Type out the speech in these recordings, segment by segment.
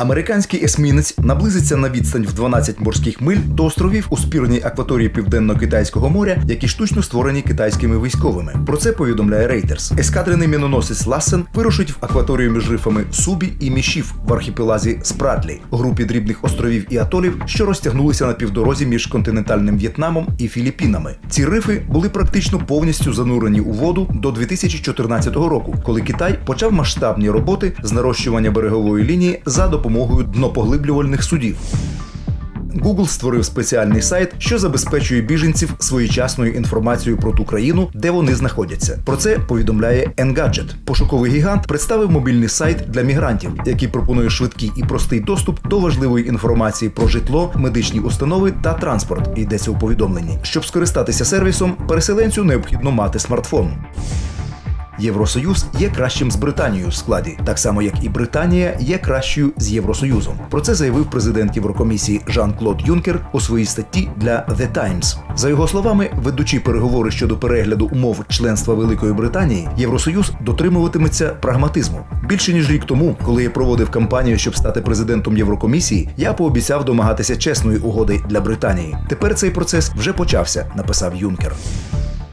Американський есмінець наблизиться на відстань в 12 морських миль до островів у спірній акваторії Південно-Китайського моря, які штучно створені китайськими військовими. Про це повідомляє Reuters. Ескадрений міноносець Лассен вирушить в акваторію між рифами Субі і Мішів в архіпелазі Спрадлі, групі дрібних островів і атолів, що розтягнулися на півдорозі між континентальним В'єтнамом і Філіппінами. Ці рифи були практично повністю занурені у воду до 2014 року, коли Китай почав масштабні роботи з нарощування берегової лінії за допомогою днопоглиблювальних судів. Google створив спеціальний сайт, що забезпечує біженців своєчасною інформацією про ту країну, де вони знаходяться. Про це повідомляє Engadget. Пошуковий гігант представив мобільний сайт для мігрантів, який пропонує швидкий і простий доступ до важливої інформації про житло, медичні установи та транспорт. Йдеться у повідомленні. Щоб скористатися сервісом, переселенцю необхідно мати смартфон. Євросоюз є кращим з Британією в складі, так само як і Британія є кращою з Євросоюзом. Про це заявив президент Єврокомісії Жан-Клод Юнкер у своїй статті для The Times. За його словами, ведучи переговори щодо перегляду умов членства Великої Британії, Євросоюз дотримуватиметься прагматизму. Більше ніж рік тому, коли я проводив кампанію, щоб стати президентом Єврокомісії, я пообіцяв домагатися чесної угоди для Британії. Тепер цей процес вже почався, написав Юнкер.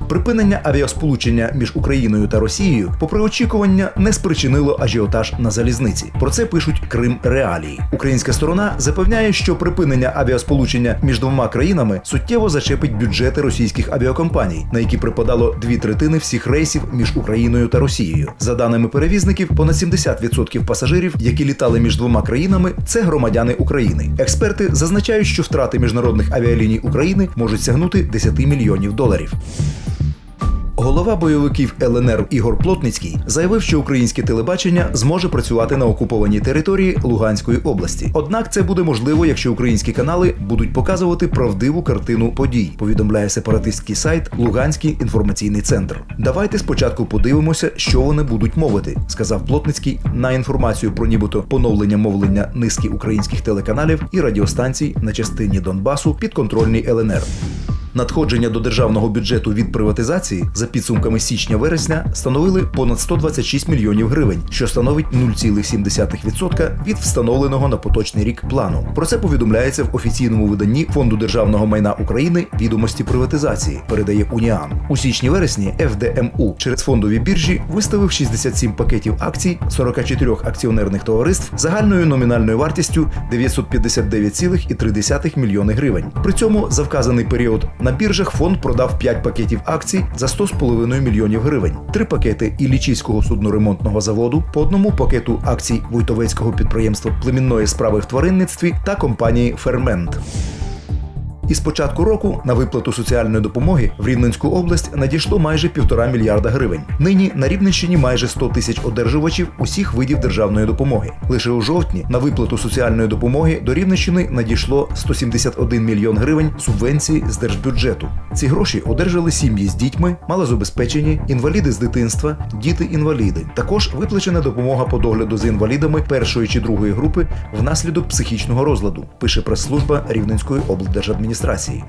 Припинення авіасполучення між Україною та Росією, попри очікування, не спричинило ажіотаж на залізниці. Про це пишуть Крим Реалії. Українська сторона запевняє, що припинення авіасполучення між двома країнами суттєво зачепить бюджети російських авіакомпаній, на які припадало дві третини всіх рейсів між Україною та Росією. За даними перевізників, понад 70% пасажирів, які літали між двома країнами, це громадяни України. Експерти зазначають, що втрати міжнародних авіаліній України можуть сягнути 10 мільйонів доларів. Голова бойовиків ЛНР Ігор Плотницький заявив, що українське телебачення зможе працювати на окупованій території Луганської області. Однак це буде можливо, якщо українські канали будуть показувати правдиву картину подій. Повідомляє сепаратистський сайт Луганський інформаційний центр. Давайте спочатку подивимося, що вони будуть мовити, сказав Плотницький на інформацію про нібито поновлення мовлення низки українських телеканалів і радіостанцій на частині Донбасу підконтрольній ЛНР. Надходження до державного бюджету від приватизації за підсумками січня-вересня становили понад 126 мільйонів гривень, що становить 0,7% від встановленого на поточний рік плану. Про це повідомляється в офіційному виданні Фонду державного майна України відомості приватизації. Передає Уніан у січні-вересні. ФДМУ через фондові біржі виставив 67 пакетів акцій 44 акціонерних товариств загальною номінальною вартістю 959,3 мільйони гривень. При цьому за вказаний період на біржах фонд продав 5 пакетів акцій за 100,5 мільйонів гривень, три пакети Іллічівського судноремонтного заводу, по одному пакету акцій Войтовецького підприємства племінної справи в тваринництві та компанії Фермент. Із початку року на виплату соціальної допомоги в Рівненську область надійшло майже півтора мільярда гривень. Нині на Рівненщині майже 100 тисяч одержувачів усіх видів державної допомоги. Лише у жовтні на виплату соціальної допомоги до Рівненщини надійшло 171 мільйон гривень субвенції з держбюджету. Ці гроші одержали сім'ї з дітьми, малозабезпечені, інваліди з дитинства, діти-інваліди. Також виплачена допомога по догляду за інвалідами першої чи другої групи внаслідок психічного розладу, пише прес-служба Рівненської облдержадміністрації адміністрації.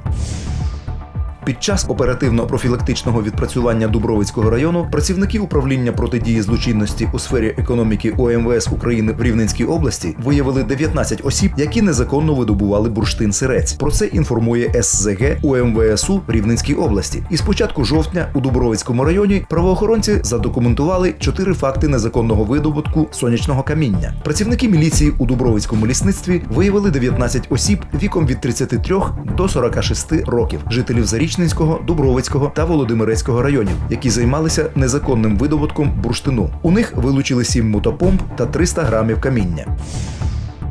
Під час оперативно-профілактичного відпрацювання Дубровицького району працівники управління протидії злочинності у сфері економіки ОМВС України в Рівненській області виявили 19 осіб, які незаконно видобували бурштин сирець. Про це інформує СЗГ УМВСУ Рівненській області. І з початку жовтня у Дубровицькому районі правоохоронці задокументували чотири факти незаконного видобутку сонячного каміння. Працівники міліції у Дубровицькому лісництві виявили 19 осіб віком від 33 до 46 років, жителів Зарічного Зарічненського, Дубровицького та Володимирецького районів, які займалися незаконним видобутком бурштину. У них вилучили 7 мотопомп та 300 грамів каміння.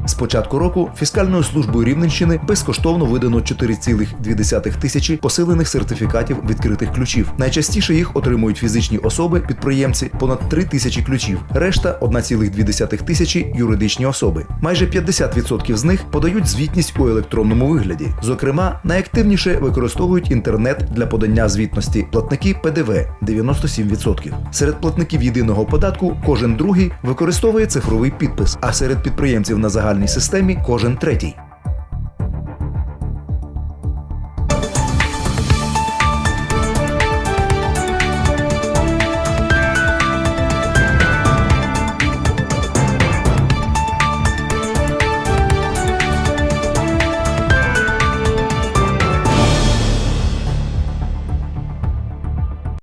З початку року фіскальною службою Рівненщини безкоштовно видано 4,2 тисячі посилених сертифікатів відкритих ключів. Найчастіше їх отримують фізичні особи, підприємці, понад 3 тисячі ключів. Решта 1,2 тисячі юридичні особи. Майже 50% з них подають звітність у електронному вигляді. Зокрема, найактивніше використовують інтернет для подання звітності платники ПДВ 97%. Серед платників єдиного податку кожен другий використовує цифровий підпис, а серед підприємців на загальній системі кожен третій.